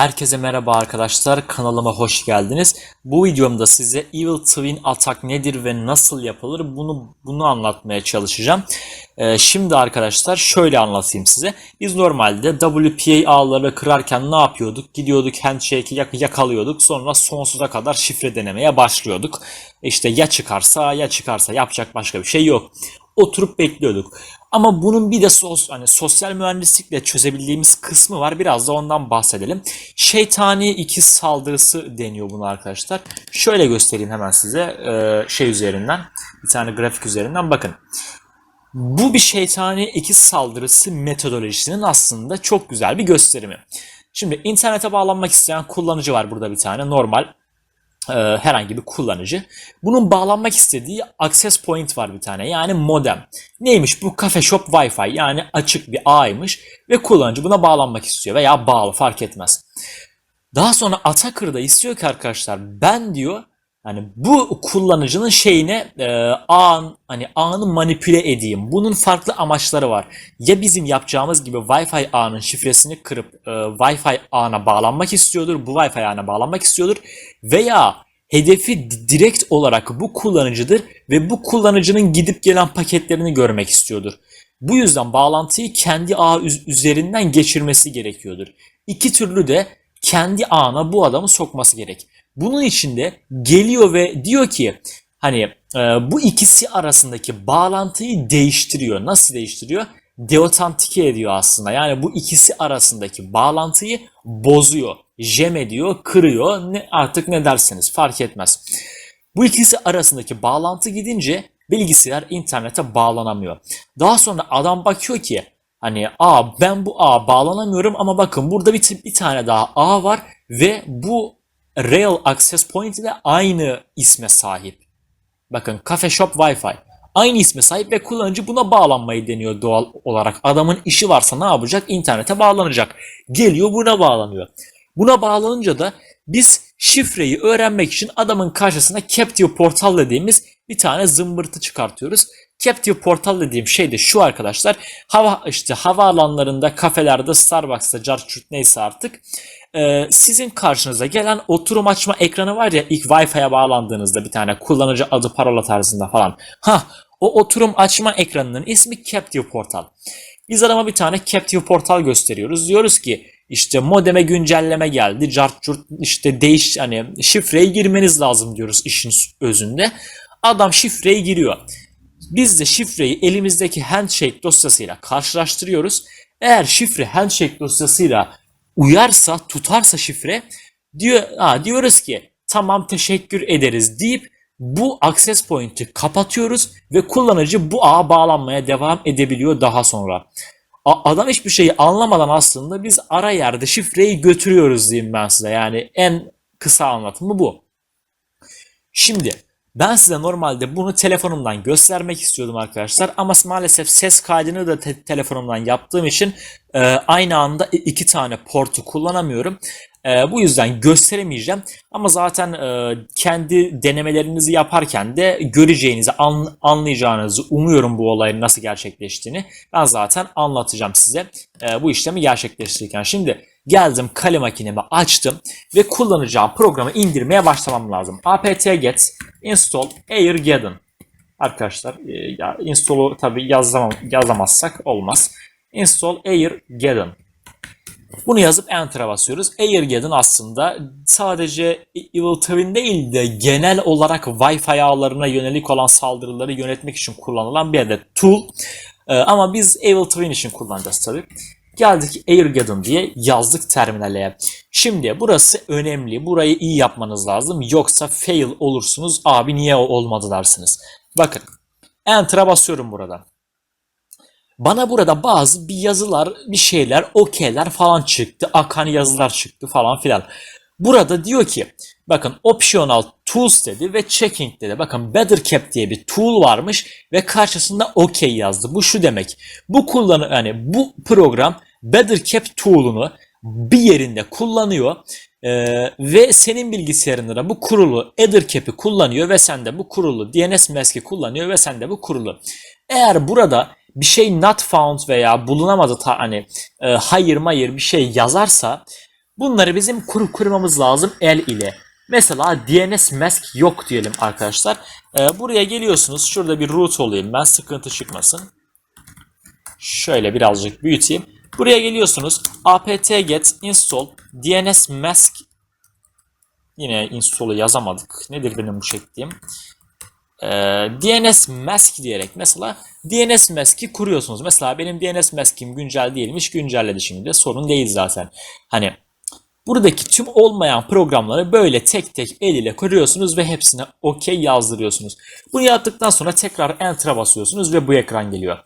Herkese merhaba arkadaşlar, kanalıma hoş geldiniz. Bu videomda size Evil Twin Attack nedir ve nasıl yapılır bunu bunu anlatmaya çalışacağım. Ee, şimdi arkadaşlar şöyle anlatayım size. Biz normalde WPA ağları kırarken ne yapıyorduk? Gidiyorduk handshake'i yak- yakalıyorduk. Sonra sonsuza kadar şifre denemeye başlıyorduk. İşte ya çıkarsa ya çıkarsa yapacak başka bir şey yok. Oturup bekliyorduk. Ama bunun bir de sos, hani sosyal mühendislikle çözebildiğimiz kısmı var. Biraz da ondan bahsedelim. Şeytani ikiz saldırısı deniyor bunu arkadaşlar. Şöyle göstereyim hemen size e, şey üzerinden. Bir tane grafik üzerinden bakın. Bu bir şeytani ikiz saldırısı metodolojisinin aslında çok güzel bir gösterimi. Şimdi internete bağlanmak isteyen kullanıcı var burada bir tane normal herhangi bir kullanıcı. Bunun bağlanmak istediği access point var bir tane yani modem. Neymiş bu cafe shop wifi yani açık bir ağymış ve kullanıcı buna bağlanmak istiyor veya bağlı fark etmez. Daha sonra attacker istiyor ki arkadaşlar ben diyor hani bu kullanıcının şeyine e, ağın hani ağını manipüle edeyim. Bunun farklı amaçları var. Ya bizim yapacağımız gibi Wi-Fi ağının şifresini kırıp e, Wi-Fi ağına bağlanmak istiyordur. Bu Wi-Fi ağına bağlanmak istiyordur. Veya hedefi di- direkt olarak bu kullanıcıdır ve bu kullanıcının gidip gelen paketlerini görmek istiyordur. Bu yüzden bağlantıyı kendi ağ üz- üzerinden geçirmesi gerekiyordur. İki türlü de kendi ağına bu adamı sokması gerek. Bunun için de geliyor ve diyor ki hani e, bu ikisi arasındaki bağlantıyı değiştiriyor. Nasıl değiştiriyor? Deotantike ediyor aslında. Yani bu ikisi arasındaki bağlantıyı bozuyor. Jem ediyor, kırıyor. Ne, artık ne derseniz fark etmez. Bu ikisi arasındaki bağlantı gidince bilgisayar internete bağlanamıyor. Daha sonra adam bakıyor ki hani a ben bu a bağlanamıyorum ama bakın burada bir, bir tane daha a var ve bu real access point ile aynı isme sahip. Bakın Cafe Shop Wi-Fi. Aynı isme sahip ve kullanıcı buna bağlanmayı deniyor doğal olarak. Adamın işi varsa ne yapacak? İnternete bağlanacak. Geliyor buna bağlanıyor. Buna bağlanınca da biz şifreyi öğrenmek için adamın karşısına Captive Portal dediğimiz bir tane zımbırtı çıkartıyoruz. Captive Portal dediğim şey de şu arkadaşlar. Hava işte havaalanlarında, kafelerde, Starbucks'ta, Carchurt neyse artık e, sizin karşınıza gelen oturum açma ekranı var ya ilk Wi-Fi'ye bağlandığınızda bir tane kullanıcı adı parola tarzında falan. Ha o oturum açma ekranının ismi Captive Portal. Biz adama bir tane Captive Portal gösteriyoruz. Diyoruz ki işte modeme güncelleme geldi. Cart işte değiş hani şifreyi girmeniz lazım diyoruz işin özünde. Adam şifreyi giriyor. Biz de şifreyi elimizdeki handshake dosyasıyla karşılaştırıyoruz. Eğer şifre handshake dosyasıyla uyarsa, tutarsa şifre diyor, ha, diyoruz ki tamam teşekkür ederiz deyip bu access point'i kapatıyoruz ve kullanıcı bu ağa bağlanmaya devam edebiliyor daha sonra. A- Adam hiçbir şeyi anlamadan aslında biz ara yerde şifreyi götürüyoruz diyeyim ben size. Yani en kısa anlatımı bu. Şimdi ben size normalde bunu telefonumdan göstermek istiyordum arkadaşlar ama maalesef ses kaydını da te- telefonumdan yaptığım için e, aynı anda iki tane portu kullanamıyorum. E, bu yüzden gösteremeyeceğim ama zaten e, kendi denemelerinizi yaparken de göreceğinizi, an- anlayacağınızı umuyorum bu olayın nasıl gerçekleştiğini. Ben zaten anlatacağım size e, bu işlemi gerçekleştirirken. Şimdi geldim kale makinemi açtım ve kullanacağım programı indirmeye başlamam lazım. apt-get install airgeddon. Arkadaşlar e, ya install'u tabi yazamam, yazamazsak olmaz. Install airgeddon. Bunu yazıp Enter'a basıyoruz. Airgeddon aslında sadece Evil Twin değil de genel olarak Wi-Fi ağlarına yönelik olan saldırıları yönetmek için kullanılan bir adet tool. Ee, ama biz Evil Twin için kullanacağız tabii. Geldik Airgeddon diye yazdık terminale. Şimdi burası önemli. Burayı iyi yapmanız lazım. Yoksa fail olursunuz. Abi niye olmadı dersiniz. Bakın. Enter'a basıyorum burada. Bana burada bazı bir yazılar, bir şeyler, okeyler falan çıktı. Akan yazılar çıktı falan filan. Burada diyor ki bakın optional tools dedi ve checking dedi. Bakın better cap diye bir tool varmış ve karşısında okey yazdı. Bu şu demek. Bu kullanı yani bu program better cap tool'unu bir yerinde kullanıyor ee, ve senin bilgisayarında da bu kurulu EtherCap'i kullanıyor ve sen de bu kurulu DNS mask'i kullanıyor ve sen de bu kurulu. Eğer burada bir şey not found veya bulunamadı ta, hani e, hayır mayır bir şey yazarsa Bunları bizim kur kurmamız lazım el ile. Mesela DNS mask yok diyelim arkadaşlar. Ee, buraya geliyorsunuz. Şurada bir root olayım ben sıkıntı çıkmasın. Şöyle birazcık büyüteyim. Buraya geliyorsunuz. apt-get install dns mask yine install'u yazamadık. Nedir benim bu çektiğim? Ee, DNS mask diyerek mesela DNS mask'i kuruyorsunuz. Mesela benim DNS mask'im güncel değilmiş. Güncelledi şimdi de sorun değil zaten. Hani buradaki tüm olmayan programları böyle tek tek el ile kuruyorsunuz ve hepsine OK yazdırıyorsunuz. Bunu yaptıktan sonra tekrar Enter'a basıyorsunuz ve bu ekran geliyor.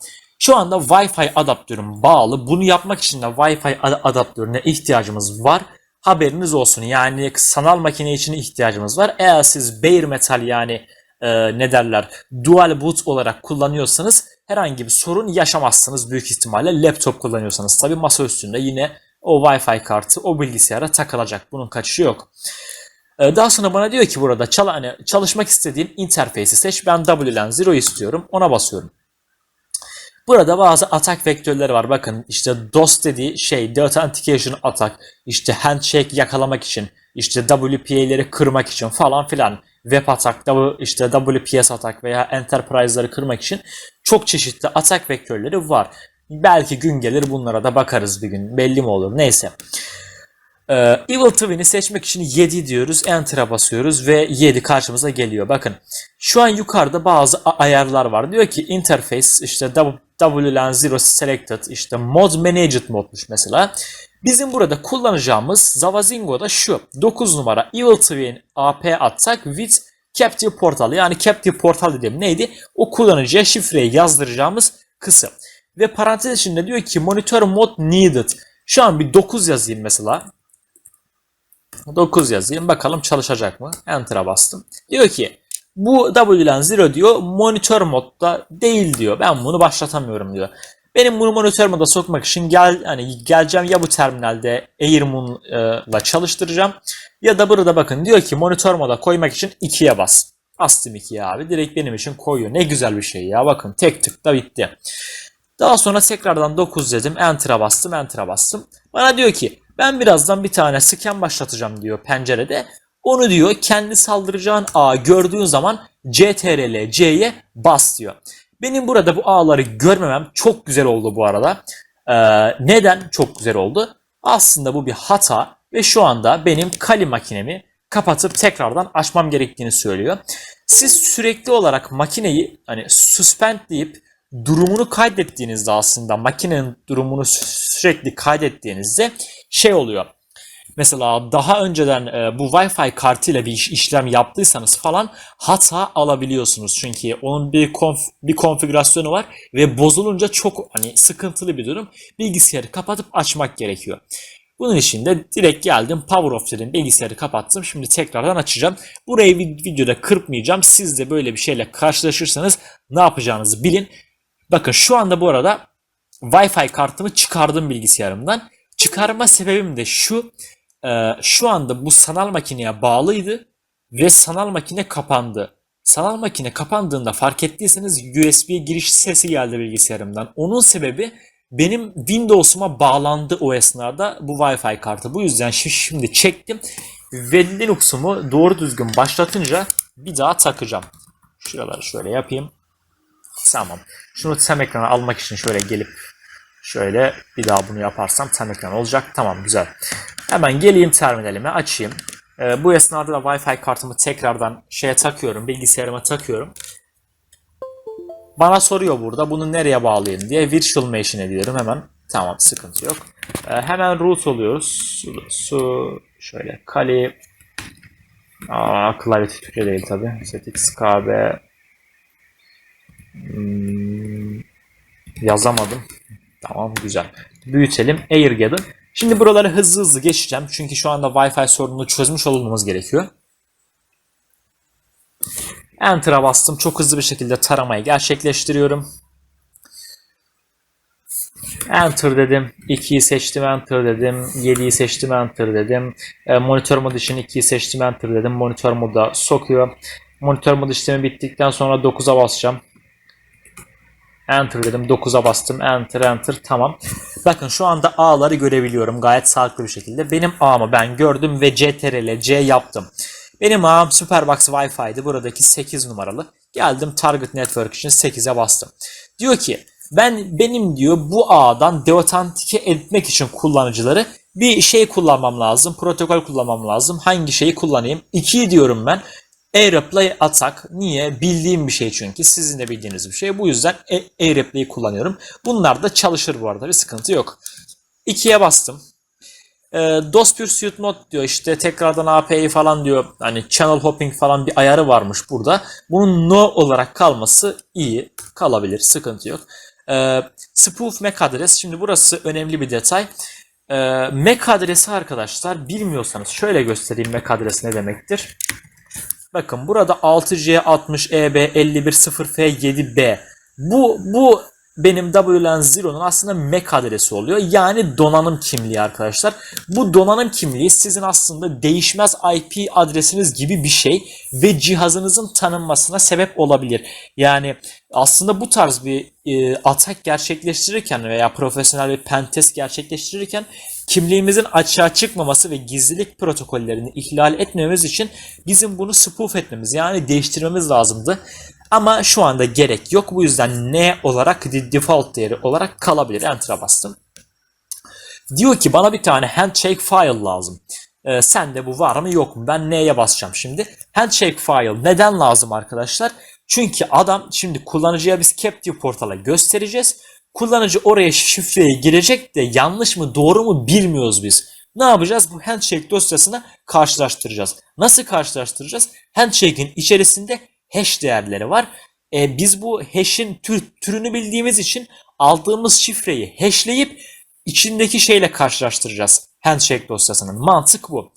Şu anda Wi-Fi adaptörüm bağlı. Bunu yapmak için de Wi-Fi ad- adaptörüne ihtiyacımız var. Haberiniz olsun. Yani sanal makine için ihtiyacımız var. Eğer siz bare metal yani e, ne derler dual boot olarak kullanıyorsanız herhangi bir sorun yaşamazsınız büyük ihtimalle. Laptop kullanıyorsanız tabi masa üstünde yine o Wi-Fi kartı o bilgisayara takılacak. Bunun kaçışı yok. E, Daha sonra bana diyor ki burada hani çalışmak istediğin interface'i seç. Ben WLAN 0 istiyorum. Ona basıyorum. Burada bazı atak vektörleri var. Bakın işte DOS dediği şey Data Authentication atak, işte handshake yakalamak için, işte WPA'leri kırmak için falan filan. Web atak, işte WPS atak veya Enterprise'ları kırmak için çok çeşitli atak vektörleri var. Belki gün gelir bunlara da bakarız bir gün. Belli mi olur? Neyse. Ee, Evil Twin'i seçmek için 7 diyoruz. Enter'a basıyoruz ve 7 karşımıza geliyor. Bakın şu an yukarıda bazı ayarlar var. Diyor ki interface işte WLAN 0 selected işte mod managed modmuş mesela. Bizim burada kullanacağımız Zavazingo'da şu 9 numara Evil Twin AP attack with captive portal yani captive portal dediğim neydi? O kullanıcıya şifreyi yazdıracağımız kısım. Ve parantez içinde diyor ki monitor mod needed. Şu an bir 9 yazayım mesela. 9 yazayım. Bakalım çalışacak mı? Enter'a bastım. Diyor ki bu WLAN 0 diyor monitör modda değil diyor. Ben bunu başlatamıyorum diyor. Benim bunu monitör moda sokmak için gel hani geleceğim ya bu terminalde Airmoon'la çalıştıracağım ya da burada bakın diyor ki monitör moda koymak için 2'ye bas. Bastım 2'ye abi. Direkt benim için koyuyor. Ne güzel bir şey ya. Bakın tek tıkla bitti. Daha sonra tekrardan 9 dedim. Enter'a bastım. Enter'a bastım. Bana diyor ki ben birazdan bir tane scan başlatacağım diyor pencerede. Onu diyor kendi saldıracağın ağı gördüğün zaman CTRL C'ye bas diyor. Benim burada bu ağları görmemem çok güzel oldu bu arada. Ee, neden çok güzel oldu? Aslında bu bir hata ve şu anda benim Kali makinemi kapatıp tekrardan açmam gerektiğini söylüyor. Siz sürekli olarak makineyi hani suspend deyip durumunu kaydettiğinizde aslında makinenin durumunu sü- sürekli kaydettiğinizde şey oluyor. Mesela daha önceden e, bu Wi-Fi kartıyla bir iş- işlem yaptıysanız falan hata alabiliyorsunuz. Çünkü onun bir konf- bir konfigürasyonu var ve bozulunca çok hani sıkıntılı bir durum. Bilgisayarı kapatıp açmak gerekiyor. Bunun için de direkt geldim Power of dedim bilgisayarı kapattım. Şimdi tekrardan açacağım. Burayı vid- videoda kırpmayacağım. Siz de böyle bir şeyle karşılaşırsanız ne yapacağınızı bilin. Bakın şu anda bu arada Wi-Fi kartımı çıkardım bilgisayarımdan. Çıkarma sebebim de şu. e, şu anda bu sanal makineye bağlıydı ve sanal makine kapandı. Sanal makine kapandığında fark ettiyseniz USB giriş sesi geldi bilgisayarımdan. Onun sebebi benim Windows'uma bağlandı o esnada bu Wi-Fi kartı. Bu yüzden şi- şimdi çektim ve Linux'umu doğru düzgün başlatınca bir daha takacağım. Şuraları şöyle yapayım. Tamam. Şunu tam ekrana almak için şöyle gelip şöyle bir daha bunu yaparsam tam ekran olacak. Tamam güzel. Hemen geleyim terminalime açayım. Ee, bu esnada da Wi-Fi kartımı tekrardan şeye takıyorum. Bilgisayarıma takıyorum. Bana soruyor burada bunu nereye bağlayayım diye. Virtual Machine diyorum hemen. Tamam sıkıntı yok. Ee, hemen root oluyoruz. Su, su şöyle Kali Aa, klavye Türkçe değil tabi. Setix KB Hmm, yazamadım. Tamam güzel. Büyütelim. Airgad'ın. Şimdi buraları hızlı hızlı geçeceğim. Çünkü şu anda Wi-Fi sorununu çözmüş olmamız gerekiyor. Enter'a bastım. Çok hızlı bir şekilde taramayı gerçekleştiriyorum. Enter dedim. 2'yi seçtim Enter dedim. 7'yi seçtim Enter dedim. E, monitör mod için 2'yi seçtim Enter dedim. Monitör moda sokuyor. Monitör mod işlemi bittikten sonra 9'a basacağım. Enter dedim. 9'a bastım. Enter enter tamam. Bakın şu anda A'ları görebiliyorum gayet sağlıklı bir şekilde. Benim A'mı ben gördüm ve CTRL C yaptım. Benim ağım Superbox Wi-Fi'di. Buradaki 8 numaralı. Geldim Target Network için 8'e bastım. Diyor ki ben benim diyor bu ağdan deotantike etmek için kullanıcıları bir şey kullanmam lazım. Protokol kullanmam lazım. Hangi şeyi kullanayım? 2 diyorum ben. AirPlay Attack. Niye? Bildiğim bir şey çünkü. Sizin de bildiğiniz bir şey. Bu yüzden A- AirPlay'i kullanıyorum. Bunlar da çalışır bu arada. Bir sıkıntı yok. 2'ye bastım. E, DOS Pursuit Mode diyor işte tekrardan API falan diyor. Hani channel hopping falan bir ayarı varmış burada. Bunun no olarak kalması iyi. Kalabilir. Sıkıntı yok. E, spoof MAC adres. Şimdi burası önemli bir detay. E, MAC adresi arkadaşlar bilmiyorsanız şöyle göstereyim MAC adresi ne demektir. Bakın burada 6C60EB510F7B. Bu bu benim WLAN Zero'nun aslında MAC adresi oluyor. Yani donanım kimliği arkadaşlar. Bu donanım kimliği sizin aslında değişmez IP adresiniz gibi bir şey ve cihazınızın tanınmasına sebep olabilir. Yani aslında bu tarz bir e, atak gerçekleştirirken veya profesyonel bir pentest gerçekleştirirken kimliğimizin açığa çıkmaması ve gizlilik protokollerini ihlal etmemiz için bizim bunu spoof etmemiz yani değiştirmemiz lazımdı. Ama şu anda gerek yok. Bu yüzden ne olarak default değeri olarak kalabilir. Enter'a bastım. Diyor ki bana bir tane handshake file lazım. Ee, sende bu var mı yok mu? Ben neye basacağım şimdi? Handshake file neden lazım arkadaşlar? Çünkü adam şimdi kullanıcıya biz Captive portala göstereceğiz. Kullanıcı oraya şifreyi girecek de yanlış mı doğru mu bilmiyoruz biz. Ne yapacağız? Bu handshake dosyasına karşılaştıracağız. Nasıl karşılaştıracağız? Handshake'in içerisinde hash değerleri var. E, biz bu hash'in tür, türünü bildiğimiz için aldığımız şifreyi hashleyip içindeki şeyle karşılaştıracağız. Handshake dosyasının mantık bu.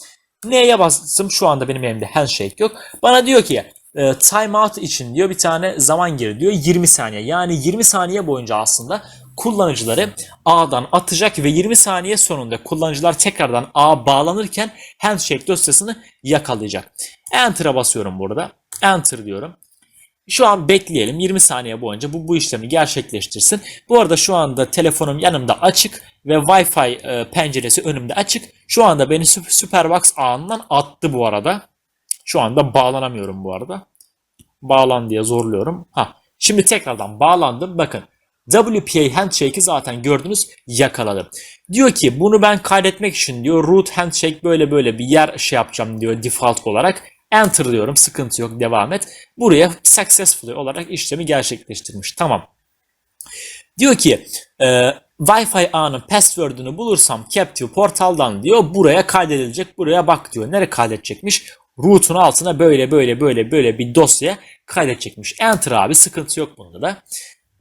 Neye bastım? Şu anda benim elimde handshake yok. Bana diyor ki e, timeout için diyor bir tane zaman gir diyor 20 saniye. Yani 20 saniye boyunca aslında kullanıcıları ağdan atacak ve 20 saniye sonunda kullanıcılar tekrardan ağa bağlanırken handshake dosyasını yakalayacak. Enter'a basıyorum burada. Enter diyorum. Şu an bekleyelim 20 saniye boyunca bu bu işlemi gerçekleştirsin. Bu arada şu anda telefonum yanımda açık ve Wi-Fi e, penceresi önümde açık. Şu anda beni Superbox ağından attı bu arada. Şu anda bağlanamıyorum bu arada. Bağlan diye zorluyorum. Ha. Şimdi tekrardan bağlandım. Bakın WPA handshake'i zaten gördünüz yakaladım. Diyor ki bunu ben kaydetmek için diyor root handshake böyle böyle bir yer şey yapacağım diyor default olarak. Enter diyorum sıkıntı yok devam et. Buraya successfully olarak işlemi gerçekleştirmiş. Tamam. Diyor ki e, Wi-Fi ağının password'ünü bulursam Captive portaldan diyor buraya kaydedilecek buraya bak diyor. Nereye kaydedecekmiş? Root'un altına böyle böyle böyle böyle bir dosya kaydedecekmiş. Enter abi sıkıntı yok bunda da.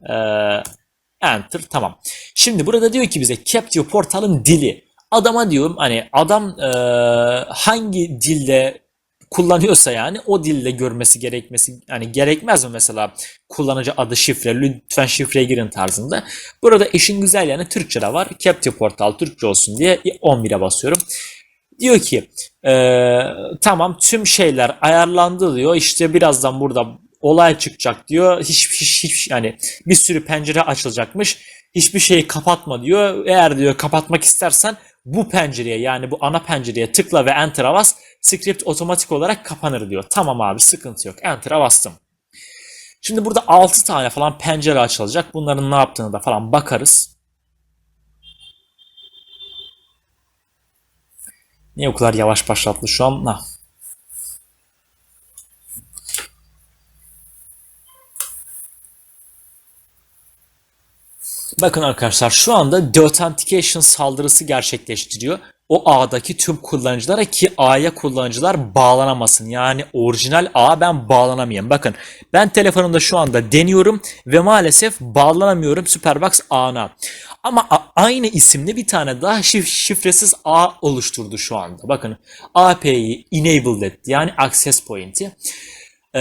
Ee, enter tamam. Şimdi burada diyor ki bize Captive portalın dili. Adama diyorum hani adam e, hangi dilde kullanıyorsa yani o dilde görmesi gerekmesi hani gerekmez mi mesela kullanıcı adı şifre lütfen şifreye girin tarzında. Burada işin güzel yani Türkçe de var. Captive portal Türkçe olsun diye 11'e basıyorum. Diyor ki e, tamam tüm şeyler ayarlandı diyor. İşte birazdan burada olay çıkacak diyor. Hiç, hiç, hiç yani bir sürü pencere açılacakmış. Hiçbir şeyi kapatma diyor. Eğer diyor kapatmak istersen bu pencereye yani bu ana pencereye tıkla ve enter'a bas. Script otomatik olarak kapanır diyor. Tamam abi sıkıntı yok. Enter'a bastım. Şimdi burada 6 tane falan pencere açılacak. Bunların ne yaptığını da falan bakarız. Niye o kadar yavaş başlattı şu an? Ha. Bakın arkadaşlar şu anda deauthentication saldırısı gerçekleştiriyor. O ağdaki tüm kullanıcılara ki ağya kullanıcılar bağlanamasın. Yani orijinal ağa ben bağlanamayayım. Bakın ben telefonumda şu anda deniyorum ve maalesef bağlanamıyorum Superbox ağına. Ama aynı isimli bir tane daha şif- şifresiz ağ oluşturdu şu anda. Bakın API enabled etti yani access point'i. Ee,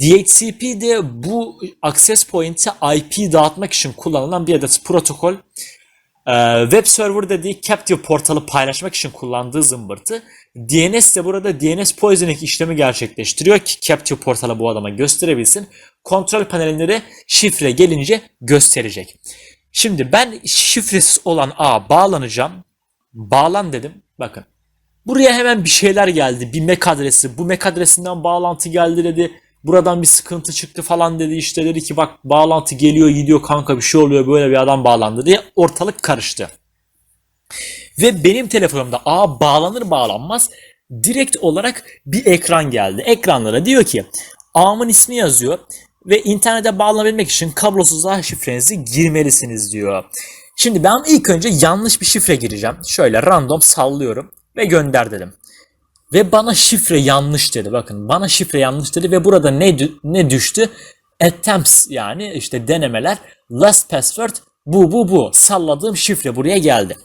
DHCP de bu access point'e IP dağıtmak için kullanılan bir adet protokol. Ee, web server dediği Captive portalı paylaşmak için kullandığı zımbırtı. DNS de burada DNS poisoning işlemi gerçekleştiriyor ki Captive portalı bu adama gösterebilsin. Kontrol panelinde de şifre gelince gösterecek. Şimdi ben şifresiz olan A bağlanacağım. Bağlan dedim. Bakın. Buraya hemen bir şeyler geldi. Bir MAC adresi. Bu MAC adresinden bağlantı geldi dedi. Buradan bir sıkıntı çıktı falan dedi. İşte dedi ki bak bağlantı geliyor gidiyor kanka bir şey oluyor böyle bir adam bağlandı diye ortalık karıştı. Ve benim telefonumda A bağlanır bağlanmaz direkt olarak bir ekran geldi. Ekranlara diyor ki A'mın ismi yazıyor ve internete bağlanabilmek için kablosuz ağ şifrenizi girmelisiniz diyor. Şimdi ben ilk önce yanlış bir şifre gireceğim. Şöyle random sallıyorum ve gönder dedim. Ve bana şifre yanlış dedi. Bakın bana şifre yanlış dedi ve burada ne ne düştü? Attempts yani işte denemeler. Last password bu bu bu. Salladığım şifre buraya geldi.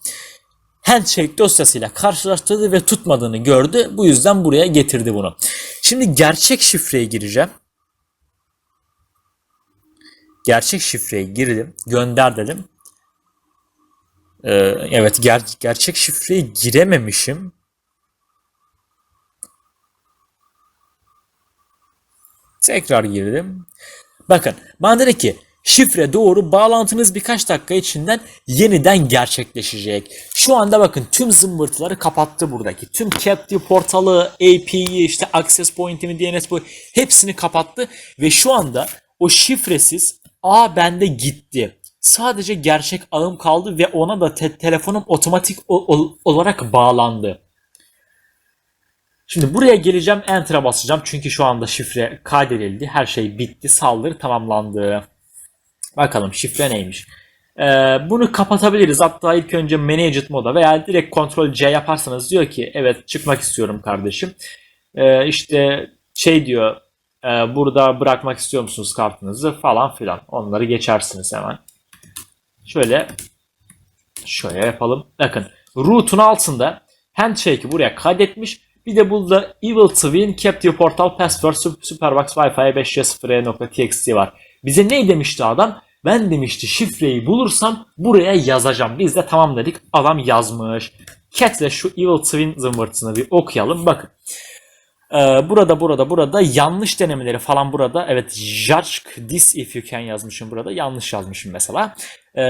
Handshake dosyasıyla karşılaştırdı ve tutmadığını gördü. Bu yüzden buraya getirdi bunu. Şimdi gerçek şifreye gireceğim. Gerçek şifreye girdim. Gönder dedim. Ee, evet ger- gerçek şifreyi girememişim. Tekrar girdim. Bakın bana dedi ki şifre doğru bağlantınız birkaç dakika içinden yeniden gerçekleşecek. Şu anda bakın tüm zımbırtıları kapattı buradaki. Tüm captive portalı, AP'yi, işte access point'imi, DNS boy hepsini kapattı ve şu anda o şifresiz A bende gitti. Sadece gerçek ağım kaldı ve ona da te- telefonum otomatik olarak bağlandı. Şimdi buraya geleceğim Enter'a basacağım çünkü şu anda şifre kaydedildi. Her şey bitti. Saldırı tamamlandı. Bakalım şifre neymiş. Ee, bunu kapatabiliriz. Hatta ilk önce Managed moda veya direkt Ctrl C yaparsanız diyor ki evet çıkmak istiyorum kardeşim. Ee, işte şey diyor e, burada bırakmak istiyor musunuz kartınızı falan filan. Onları geçersiniz hemen. Şöyle şöyle yapalım. Bakın root'un altında handshake'i buraya kaydetmiş. Bir de burada Evil Twin Captive Portal Password Sup- Superbox Wi-Fi 5G0.txt var. Bize ne demişti adam? Ben demişti şifreyi bulursam buraya yazacağım. Biz de tamam dedik. Adam yazmış. Cat'le şu Evil Twin zımbırtısını bir okuyalım. Bakın. Ee, burada burada burada yanlış denemeleri falan burada. Evet judge this if you can yazmışım burada. Yanlış yazmışım mesela. Ee,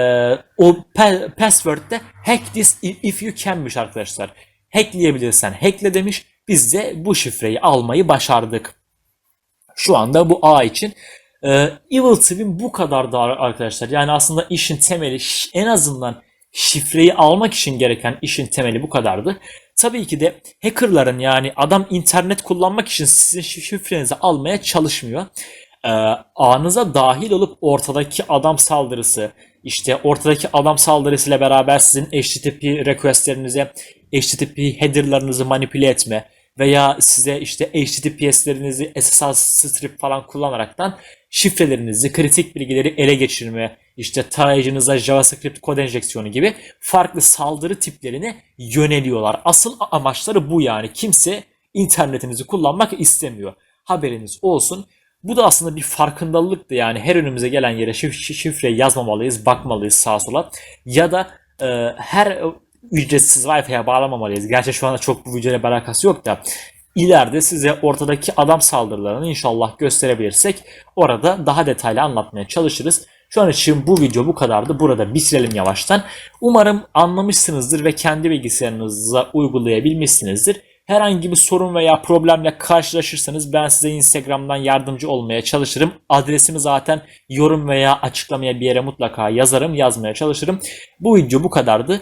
o pa- password'de hack this if you can'miş arkadaşlar. Hackleyebilirsen hackle demiş. Biz de bu şifreyi almayı başardık. Şu anda bu A için. Ee, Evil Twin bu kadar da arkadaşlar. Yani aslında işin temeli en azından şifreyi almak için gereken işin temeli bu kadardı. Tabii ki de hackerların yani adam internet kullanmak için sizin şi- şifrenizi almaya çalışmıyor. Ee, ağınıza dahil olup ortadaki adam saldırısı işte ortadaki adam saldırısıyla beraber sizin HTTP requestlerinize HTTP headerlarınızı manipüle etme veya size işte HTTPS'lerinizi SSL strip falan kullanaraktan şifrelerinizi, kritik bilgileri ele geçirme, işte tarayıcınıza JavaScript kod enjeksiyonu gibi farklı saldırı tiplerine yöneliyorlar. Asıl amaçları bu yani. Kimse internetinizi kullanmak istemiyor. Haberiniz olsun. Bu da aslında bir farkındalıktı yani her önümüze gelen yere şif- şifre yazmamalıyız, bakmalıyız sağa sola. Ya da e, her ücretsiz Wi-Fi'ye bağlamamalıyız. Gerçi şu anda çok bu videoyla bir alakası yok da ileride size ortadaki adam saldırılarını inşallah gösterebilirsek orada daha detaylı anlatmaya çalışırız. Şu an için bu video bu kadardı. Burada bitirelim yavaştan. Umarım anlamışsınızdır ve kendi bilgisayarınıza uygulayabilmişsinizdir. Herhangi bir sorun veya problemle karşılaşırsanız ben size Instagram'dan yardımcı olmaya çalışırım. Adresimi zaten yorum veya açıklamaya bir yere mutlaka yazarım, yazmaya çalışırım. Bu video bu kadardı.